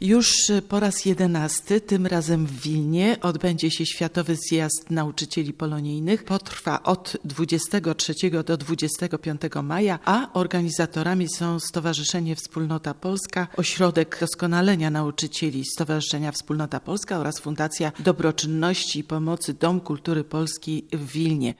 Już po raz jedenasty, tym razem w Wilnie, odbędzie się Światowy Zjazd Nauczycieli Polonijnych. Potrwa od 23 do 25 maja, a organizatorami są Stowarzyszenie Wspólnota Polska, Ośrodek Doskonalenia Nauczycieli Stowarzyszenia Wspólnota Polska oraz Fundacja Dobroczynności i Pomocy Dom Kultury Polskiej w Wilnie.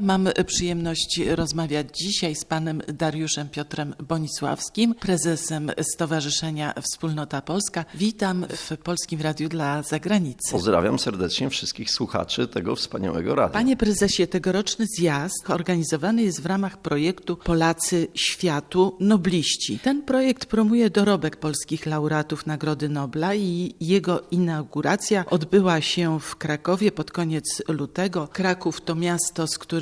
Mam przyjemność rozmawiać dzisiaj z panem Dariuszem Piotrem Bonisławskim, prezesem Stowarzyszenia Wspólnota Polska. Witam w Polskim Radiu dla Zagranicy. Pozdrawiam serdecznie wszystkich słuchaczy tego wspaniałego radia. Panie prezesie, tegoroczny zjazd organizowany jest w ramach projektu Polacy Światu Nobliści. Ten projekt promuje dorobek polskich laureatów Nagrody Nobla i jego inauguracja odbyła się w Krakowie pod koniec lutego. Kraków to miasto, z którym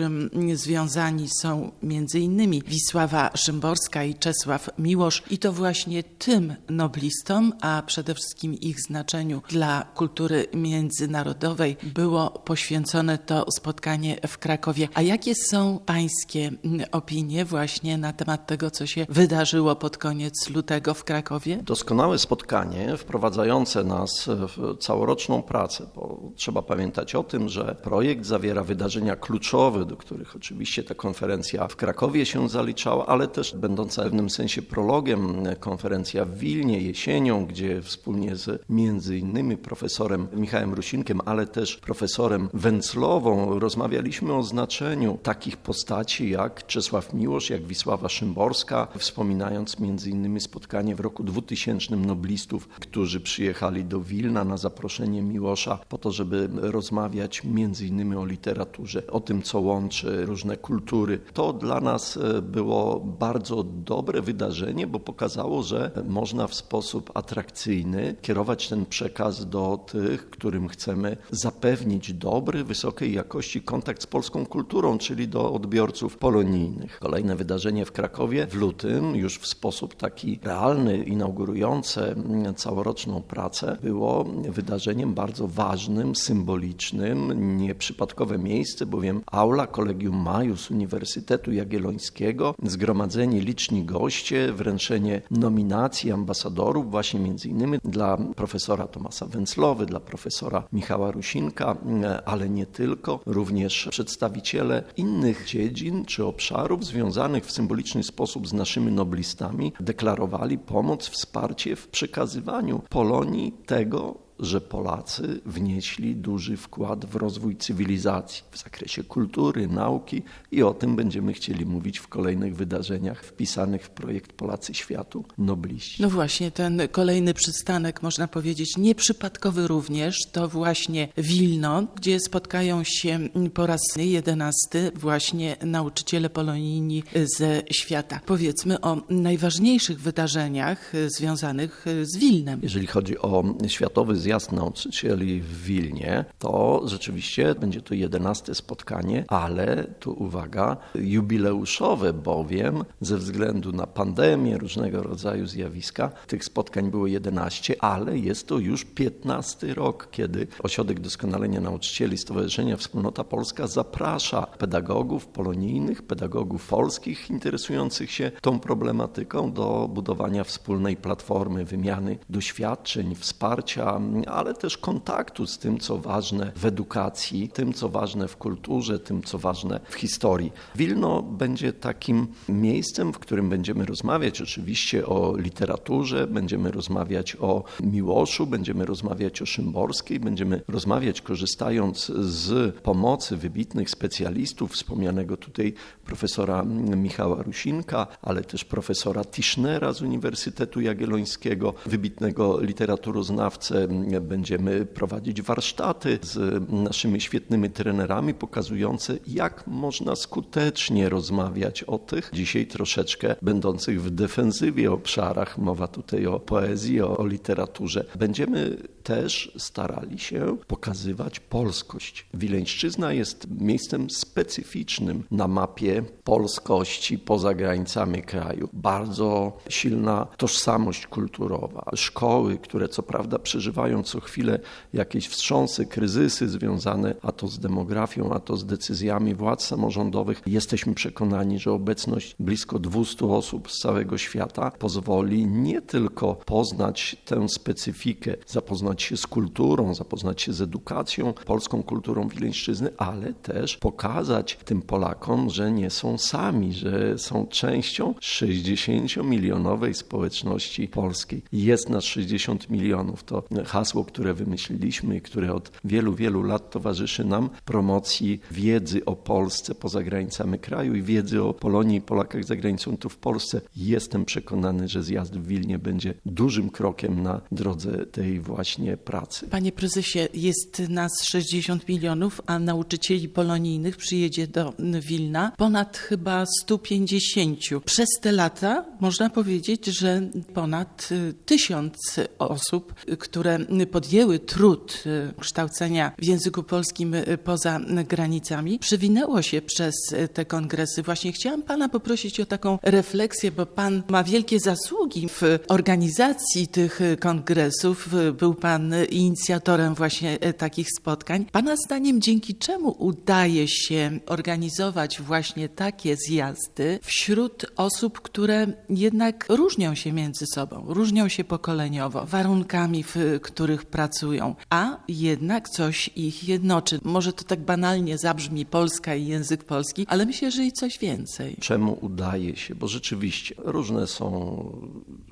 związani są innymi Wisława Szymborska i Czesław Miłosz i to właśnie tym noblistom, a przede wszystkim ich znaczeniu dla kultury międzynarodowej było poświęcone to spotkanie w Krakowie. A jakie są pańskie opinie właśnie na temat tego, co się wydarzyło pod koniec lutego w Krakowie? Doskonałe spotkanie wprowadzające nas w całoroczną pracę, bo trzeba pamiętać o tym, że projekt zawiera wydarzenia kluczowe, do których oczywiście ta konferencja w Krakowie się zaliczała, ale też będąca w pewnym sensie prologiem konferencja w Wilnie jesienią, gdzie wspólnie z między innymi profesorem Michałem Rusinkiem, ale też profesorem Węclową rozmawialiśmy o znaczeniu takich postaci jak Czesław Miłosz, jak Wisława Szymborska, wspominając między innymi spotkanie w roku 2000 noblistów, którzy przyjechali do Wilna na zaproszenie Miłosza po to, żeby rozmawiać między innymi o literaturze, o tym, co łączy różne kultury. To dla nas było bardzo dobre wydarzenie, bo pokazało, że można w sposób atrakcyjny kierować ten przekaz do tych, którym chcemy zapewnić dobry, wysokiej jakości kontakt z polską kulturą, czyli do odbiorców polonijnych. Kolejne wydarzenie w Krakowie w lutym, już w sposób taki realny, inaugurujące całoroczną pracę, było wydarzeniem bardzo ważnym, symbolicznym, nieprzypadkowe miejsce, bowiem aula Kolegium Majus Uniwersytetu Jagiellońskiego, zgromadzeni liczni goście, wręczenie nominacji ambasadorów właśnie między innymi dla profesora Tomasa Węclowy, dla profesora Michała Rusinka, ale nie tylko, również przedstawiciele innych dziedzin czy obszarów związanych w symboliczny sposób z naszymi noblistami deklarowali pomoc, wsparcie w przekazywaniu Polonii tego, że Polacy wnieśli duży wkład w rozwój cywilizacji w zakresie kultury, nauki i o tym będziemy chcieli mówić w kolejnych wydarzeniach wpisanych w projekt Polacy Światu Nobliści. No właśnie, ten kolejny przystanek, można powiedzieć, nieprzypadkowy również, to właśnie Wilno, gdzie spotkają się po raz jedenasty właśnie nauczyciele polonijni ze świata. Powiedzmy o najważniejszych wydarzeniach związanych z Wilnem. Jeżeli chodzi o Światowy Zjazd Zjazd Nauczycieli w Wilnie, to rzeczywiście będzie to jedenaste spotkanie, ale tu uwaga, jubileuszowe, bowiem ze względu na pandemię, różnego rodzaju zjawiska, tych spotkań było 11, ale jest to już 15 rok, kiedy Ośrodek Doskonalenia Nauczycieli Stowarzyszenia Wspólnota Polska zaprasza pedagogów polonijnych, pedagogów polskich interesujących się tą problematyką do budowania wspólnej platformy wymiany doświadczeń, wsparcia ale też kontaktu z tym, co ważne w edukacji, tym, co ważne w kulturze, tym, co ważne w historii. Wilno będzie takim miejscem, w którym będziemy rozmawiać oczywiście o literaturze, będziemy rozmawiać o Miłoszu, będziemy rozmawiać o Szymborskiej, będziemy rozmawiać korzystając z pomocy wybitnych specjalistów, wspomnianego tutaj profesora Michała Rusinka, ale też profesora Tischnera z Uniwersytetu Jagiellońskiego, wybitnego literaturoznawcę Będziemy prowadzić warsztaty z naszymi świetnymi trenerami, pokazujące, jak można skutecznie rozmawiać o tych dzisiaj troszeczkę będących w defensywie obszarach. Mowa tutaj o poezji, o, o literaturze. Będziemy też starali się pokazywać polskość. Wileńszczyzna jest miejscem specyficznym na mapie polskości poza granicami kraju. Bardzo silna tożsamość kulturowa. Szkoły, które co prawda przeżywają bywają co chwilę jakieś wstrząsy, kryzysy związane a to z demografią, a to z decyzjami władz samorządowych. Jesteśmy przekonani, że obecność blisko 200 osób z całego świata pozwoli nie tylko poznać tę specyfikę, zapoznać się z kulturą, zapoznać się z edukacją, polską kulturą Wileńszczyzny, ale też pokazać tym Polakom, że nie są sami, że są częścią 60-milionowej społeczności polskiej. Jest nas 60 milionów. To hasło, które wymyśliliśmy i które od wielu, wielu lat towarzyszy nam promocji wiedzy o Polsce poza granicami kraju i wiedzy o Polonii i Polakach za granicą tu w Polsce. Jestem przekonany, że zjazd w Wilnie będzie dużym krokiem na drodze tej właśnie pracy. Panie prezesie, jest nas 60 milionów, a nauczycieli polonijnych przyjedzie do Wilna ponad chyba 150. Przez te lata można powiedzieć, że ponad y, tysiąc osób, y, które podjęły trud y, kształcenia w języku polskim y, poza granicami, przewinęło się przez te kongresy. Właśnie chciałam pana poprosić o taką refleksję, bo pan ma wielkie zasługi w organizacji tych kongresów. Był pan inicjatorem właśnie takich spotkań. Pana zdaniem dzięki czemu udaje się organizować właśnie takie zjazdy wśród osób, które jednak różnią się między sobą, różnią się pokoleniowo, warunkami, w których pracują, a jednak coś ich jednoczy. Może to tak banalnie zabrzmi Polska i język polski, ale myślę, że i coś więcej. Czemu udaje się? Bo rzeczywiście różne są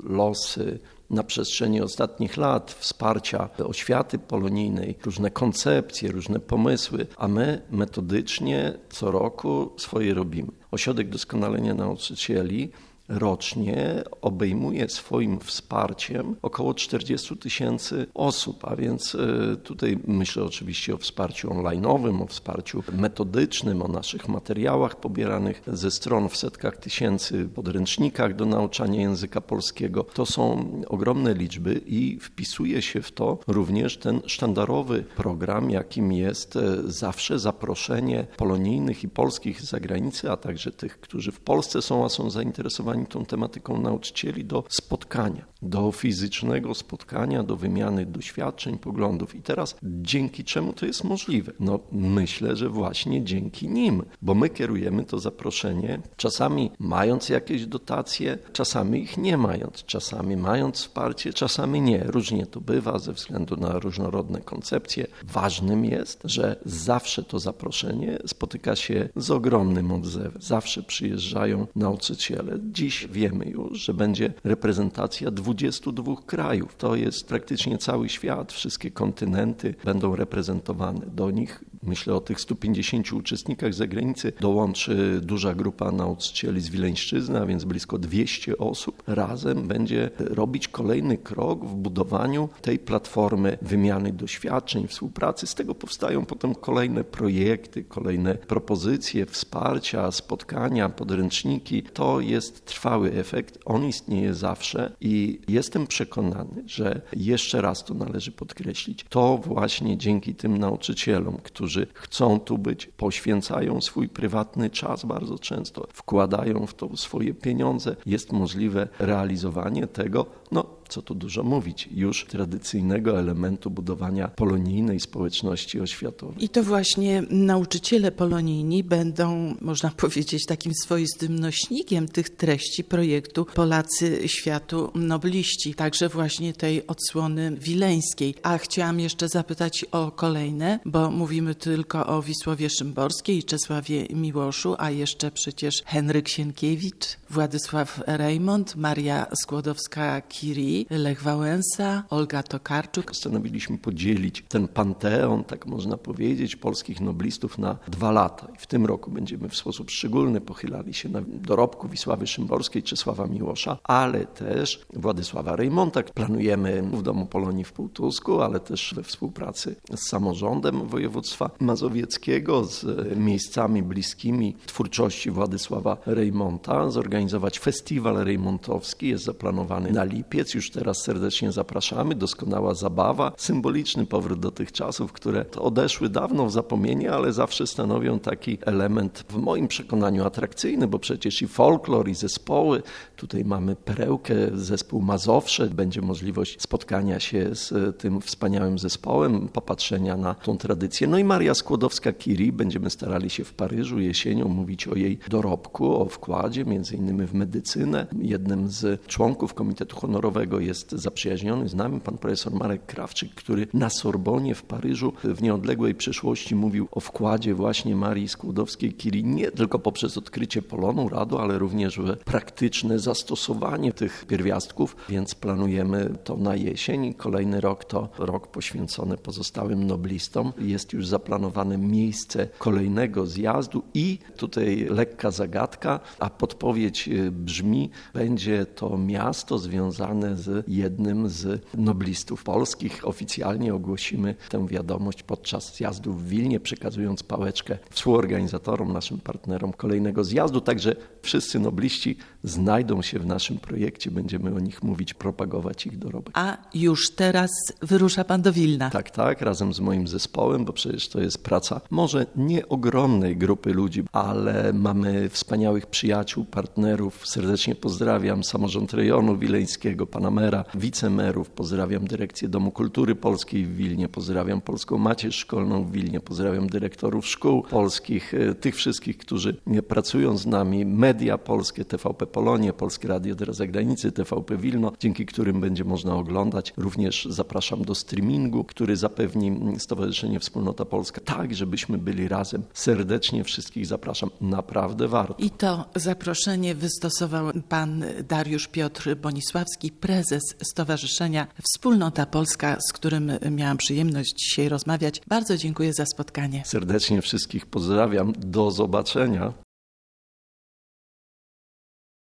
losy na przestrzeni ostatnich lat wsparcia oświaty polonijnej, różne koncepcje, różne pomysły, a my metodycznie co roku swoje robimy. Ośrodek Doskonalenia Nauczycieli rocznie obejmuje swoim wsparciem około 40 tysięcy osób, a więc y, tutaj myślę oczywiście o wsparciu online'owym, o wsparciu metodycznym, o naszych materiałach pobieranych ze stron w setkach tysięcy, podręcznikach do nauczania języka polskiego. To są ogromne liczby i wpisuje się w to również ten sztandarowy program, jakim jest e, zawsze zaproszenie polonijnych i polskich z zagranicy, a także tych, którzy w Polsce są, a są zainteresowani tą tematyką nauczycieli do spotkania, do fizycznego spotkania, do wymiany doświadczeń, poglądów. I teraz dzięki czemu to jest możliwe? No myślę, że właśnie dzięki nim, bo my kierujemy to zaproszenie, czasami mając jakieś dotacje, czasami ich nie mając, czasami mając wsparcie, czasami nie. Różnie to bywa ze względu na różnorodne koncepcje. Ważnym jest, że zawsze to zaproszenie spotyka się z ogromnym odzewem. Zawsze przyjeżdżają nauczyciele. Dziś wiemy już, że będzie reprezentacja 22 krajów. To jest praktycznie cały świat, wszystkie kontynenty będą reprezentowane. Do nich, myślę o tych 150 uczestnikach z zagranicy, dołączy duża grupa nauczycieli z Wileńszczyzny, a więc blisko 200 osób. Razem będzie robić kolejny krok w budowaniu tej platformy wymiany doświadczeń, współpracy. Z tego powstają potem kolejne projekty, kolejne propozycje, wsparcia, spotkania, podręczniki. To jest trwały efekt. On istnieje zawsze i jestem przekonany, że jeszcze raz to należy podkreślić. To właśnie dzięki tym nauczycielom, którzy chcą tu być, poświęcają swój prywatny czas bardzo często, wkładają w to swoje pieniądze, jest możliwe realizowanie tego, no co tu dużo mówić, już tradycyjnego elementu budowania polonijnej społeczności oświatowej. I to właśnie nauczyciele polonijni będą, można powiedzieć, takim swoistym nośnikiem tych treści projektu Polacy Światu Nobliści, także właśnie tej odsłony wileńskiej. A chciałam jeszcze zapytać o kolejne, bo mówimy tylko o Wisłowie Szymborskiej i Czesławie Miłoszu, a jeszcze przecież Henryk Sienkiewicz, Władysław Rejmont, Maria Skłodowska-Curie, Lech Wałęsa, Olga Tokarczuk. Postanowiliśmy podzielić ten panteon, tak można powiedzieć, polskich noblistów na dwa lata. I w tym roku będziemy w sposób szczególny pochylali się na dorobku Wisławy Szymborskiej, Czesława Miłosza, ale też Władysława Rejmonta. Planujemy w Domu Polonii w Półtusku, ale też we współpracy z samorządem województwa mazowieckiego, z miejscami bliskimi twórczości Władysława Rejmonta, zorganizować zorganizować festiwal rejmontowski. Jest zaplanowany na lipiec. Już teraz serdecznie zapraszamy. Doskonała zabawa, symboliczny powrót do tych czasów, które odeszły dawno w zapomnienie, ale zawsze stanowią taki element w moim przekonaniu atrakcyjny, bo przecież i folklor, i zespoły. Tutaj mamy perełkę, zespół Mazowsze. Będzie możliwość spotkania się z tym wspaniałym zespołem, popatrzenia na tą tradycję. No i Maria Skłodowska-Curie. Będziemy starali się w Paryżu jesienią mówić o jej dorobku, o wkładzie, między innymi w medycynę. Jednym z członków Komitetu Honorowego jest zaprzyjaźniony z nami pan profesor Marek Krawczyk, który na Sorbonie w Paryżu w nieodległej przyszłości mówił o wkładzie właśnie Marii Skłodowskiej-Curie nie tylko poprzez odkrycie polonu radu, ale również w praktyczne zastosowanie tych pierwiastków, więc planujemy to na jesień. Kolejny rok to rok poświęcony pozostałym noblistom. Jest już zaplanowane miejsce kolejnego zjazdu i tutaj lekka zagadka, a podpowiedź y, brzmi, będzie to miasto związane z jednym z noblistów polskich. Oficjalnie ogłosimy tę wiadomość podczas zjazdu w Wilnie, przekazując pałeczkę współorganizatorom, naszym partnerom kolejnego zjazdu. Także wszyscy nobliści znajdą się w naszym projekcie, będziemy o nich mówić, propagować ich dorobek. A już teraz wyrusza pan do Wilna. Tak, tak, razem z moim zespołem, bo przecież to jest praca może nie ogromnej grupy ludzi, ale mamy wspaniałych przyjaciół, partnerów. Serdecznie pozdrawiam samorząd rejonu wileńskiego, pana mera, wicemerów, pozdrawiam dyrekcję Domu Kultury Polskiej w Wilnie, pozdrawiam Polską Macierz Szkolną w Wilnie, pozdrawiam dyrektorów szkół polskich, e, tych wszystkich, którzy pracują z nami, media polskie, TVP Polonie, Polskie Radio dla Zagranicy, TVP Wilno, dzięki którym będzie można oglądać. Również zapraszam do streamingu, który zapewni Stowarzyszenie Wspólnota Polska, tak żebyśmy byli razem. Serdecznie wszystkich zapraszam. Naprawdę warto. I to zaproszenie wystosował pan Dariusz Piotr Bonisławski, prezes Stowarzyszenia Wspólnota Polska, z którym miałam przyjemność dzisiaj rozmawiać. Bardzo dziękuję za spotkanie. Serdecznie wszystkich pozdrawiam. Do zobaczenia.